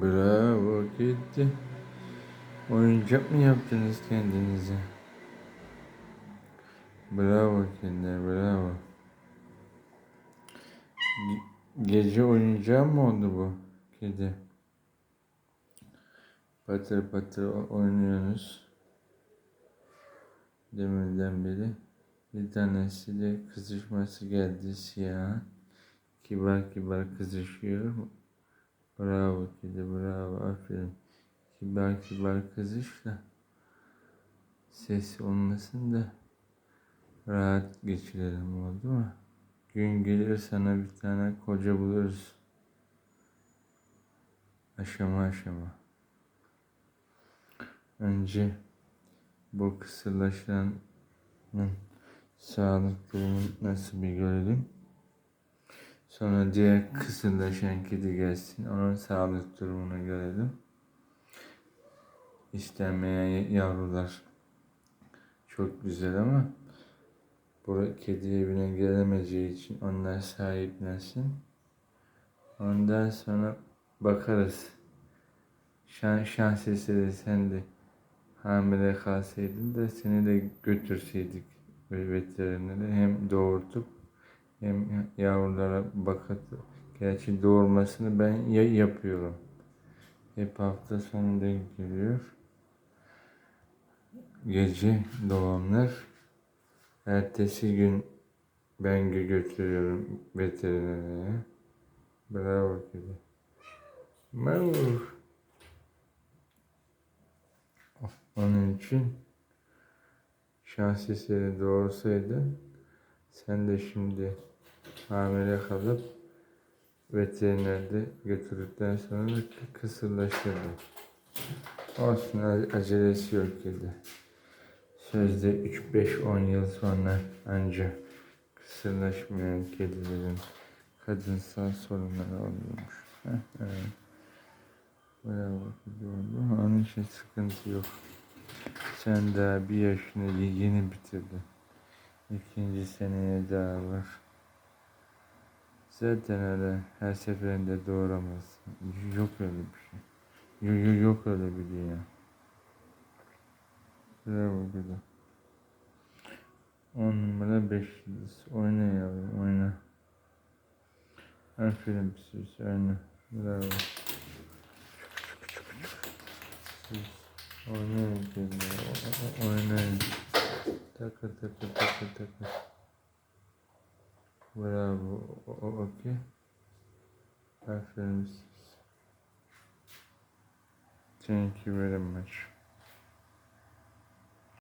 Bravo gitti. Oyuncak mı yaptınız kendinize? Bravo kediler, bravo. Ge- Gece oyuncağı mı oldu bu kedi? Patır patır oynuyorsunuz. Deminden beri. Bir tanesi de kızışması geldi siyah. Kibar kibar kızışıyor. Bravo kedi, bravo, aferin. Kibar kibar kızış da ses olmasın da rahat geçirelim oldu mu? Gün gelir sana bir tane koca buluruz. Aşama aşama. Önce bu kısırlaşanın sağlık durumu nasıl bir görelim. Sonra diğer kısırlaşan kedi gelsin. Onun sağlık durumunu görelim. İstenmeyen yavrular çok güzel ama bu kedi evine gelemeyeceği için onlar sahiplensin. Ondan sonra bakarız. Şan, şans eseri sen de hamile kalsaydın da seni de götürseydik veterinere hem doğurtup hem yavrulara bakıp gerçi doğurmasını ben ya yapıyorum. Hep hafta sonu denk geliyor. Gece doğumlar. Ertesi gün ben gö- götürüyorum veterinere. Bravo kedi. Bravo. Onun için şans eseri doğursaydın sen de şimdi hamile kalıp veterinerde götürdükten sonra da kı- kısırlaşırdın. Olsun acelesi yok kedi. Sözde 3-5-10 yıl sonra anca kısırlaşmayan kedilerin kadınsal sorunları. Heh, evet. Bravo. Onun için sıkıntı yok. Sen daha bir yaşını ye- yeni bitirdin. İkinci seneye daha var. Zaten öyle her seferinde doğuramazsın. Yok öyle bir şey. Yok, yok, öyle bir dünya. Bravo kızım. 10 numara 5 yıldız. Oyna yavrum oyna. Aferin siz oyna. Bravo. Siz oynayın o- o- Oynayın. Takı takı takı takı. Bravo. Okey. Aferin. Thank you very much.